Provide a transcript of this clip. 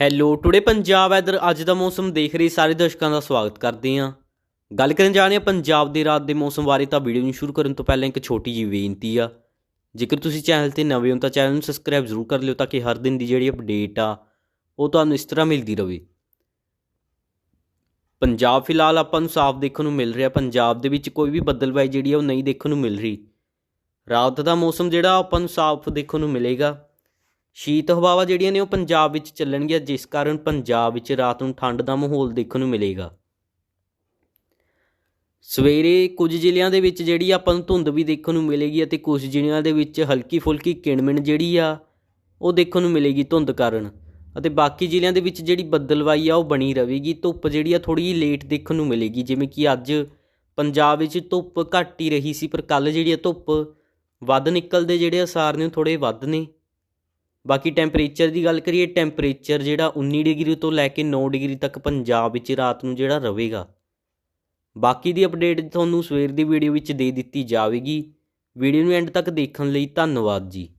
Hello today Punjab weather ਅੱਜ ਦਾ ਮੌਸਮ ਦੇਖ ਰਹੇ ਸਾਰੇ ਦਰਸ਼ਕਾਂ ਦਾ ਸਵਾਗਤ ਕਰਦੇ ਹਾਂ। ਗੱਲ ਕਰਨ ਜਾ ਰਹੇ ਹਾਂ ਪੰਜਾਬ ਦੇ ਰਾਤ ਦੇ ਮੌਸਮ ਬਾਰੇ ਤਾਂ ਵੀਡੀਓ ਨੂੰ ਸ਼ੁਰੂ ਕਰਨ ਤੋਂ ਪਹਿਲਾਂ ਇੱਕ ਛੋਟੀ ਜਿਹੀ ਬੇਨਤੀ ਆ। ਜੇਕਰ ਤੁਸੀਂ ਚੈਨਲ ਤੇ ਨਵੇਂ ਹੋ ਤਾਂ ਚੈਨਲ ਨੂੰ ਸਬਸਕ੍ਰਾਈਬ ਜ਼ਰੂਰ ਕਰ ਲਿਓ ਤਾਂ ਕਿ ਹਰ ਦਿਨ ਦੀ ਜਿਹੜੀ ਅਪਡੇਟ ਆ, ਉਹ ਤੁਹਾਨੂੰ ਇਸ ਤਰ੍ਹਾਂ ਮਿਲਦੀ ਰਹੇ ਪੰਜਾਬ ਫਿਲਹਾਲ ਆਪਾਂ ਨੂੰ ਸਾਫ਼ ਦੇਖਣ ਨੂੰ ਮਿਲ ਰਿਹਾ, ਪੰਜਾਬ ਦੇ ਵਿੱਚ ਕੋਈ ਵੀ ਬੱਦਲਬਾਈ ਜਿਹੜੀ ਆ ਉਹ ਨਹੀਂ ਦੇਖਣ ਨੂੰ ਮਿਲ ਰਹੀ। ਰਾਤ ਦਾ ਮੌਸਮ ਜਿਹੜਾ ਆਪਾਂ ਨੂੰ ਸਾਫ਼ ਦੇਖਣ ਨੂੰ ਮਿਲੇਗਾ। ਸ਼ੀਤ ਹਵਾਵਾਂ ਜਿਹੜੀਆਂ ਨੇ ਉਹ ਪੰਜਾਬ ਵਿੱਚ ਚੱਲਣਗੀਆਂ, ਜਿਸ ਕਾਰਨ ਪੰਜਾਬ ਵਿੱਚ ਰਾਤ ਨੂੰ ਠੰਡ ਦਾ ਮਾਹੌਲ ਦੇਖਣ ਨੂੰ ਮਿਲੇਗਾ। ਸਵੇਰੇ ਕੁਝ ਜ਼ਿਲ੍ਹਿਆਂ ਦੇ ਵਿੱਚ ਜਿਹੜੀ ਆਪਾਂ ਨੂੰ ਧੁੰਦ ਵੀ ਦੇਖਣ ਨੂੰ ਮਿਲੇਗੀ ਅਤੇ ਕੁਝ ਜ਼ਿਲ੍ਹਿਆਂ ਦੇ ਵਿੱਚ ਹਲਕੀ ਫੁਲਕੀ ਕਿਣਮਿਣ ਜਿਹੜੀ ਆ, ਉਹ ਦੇਖਣ ਨੂੰ ਮਿਲੇਗੀ ਧੁੰਦ ਕਾਰਨ। ਅਤੇ ਬਾਕੀ ਜ਼ਿਲ੍ਹਿਆਂ ਦੇ ਵਿੱਚ ਜਿਹੜੀ ਬੱਦਲਵਾਈ ਆ, ਉਹ ਬਣੀ ਰਹੇਗੀ। ਧੁੱਪ ਜਿਹੜੀ ਆ ਥੋੜੀ ਜਿਹੀ ਲੇਟ ਦੇਖਣ ਨੂੰ ਮਿਲੇਗੀ। ਜਿਵੇਂ ਕਿ ਅੱਜ ਪੰਜਾਬ ਵਿੱਚ ਧੁੱਪ ਘੱਟ ਹੀ ਰਹੀ ਸੀ, ਪਰ ਕੱਲ ਜਿਹੜੀ ਆ ਧੁੱਪ ਵੱਧ ਨਿਕਲਦੇ ਜਿਹੜੇ ਅਸਾਰ ਨੇ, ਉਹ ਥੋੜੇ ਵੱਧ ਨੇ। ਬਾਕੀ ਟੈਂਪਰੇਚਰ ਦੀ ਗੱਲ ਕਰੀਏ ਟੈਂਪਰੇਚਰ ਜਿਹੜਾ 19 ਡਿਗਰੀ ਤੋਂ ਲੈ ਕੇ 9 ਡਿਗਰੀ ਤੱਕ ਪੰਜਾਬ ਵਿੱਚ ਰਾਤ ਨੂੰ ਜਿਹੜਾ ਰਹੇਗਾ। ਬਾਕੀ ਦੀ ਅਪਡੇਟ ਤੁਹਾਨੂੰ ਸਵੇਰ ਦੀ ਵੀਡੀਓ ਵਿੱਚ ਦੇ ਦਿੱਤੀ ਜਾਵੇਗੀ। ਵੀਡੀਓ ਨੂੰ ਐਂਡ ਤੱਕ ਦੇਖਣ ਲਈ ਧੰਨਵਾਦ ਜੀ।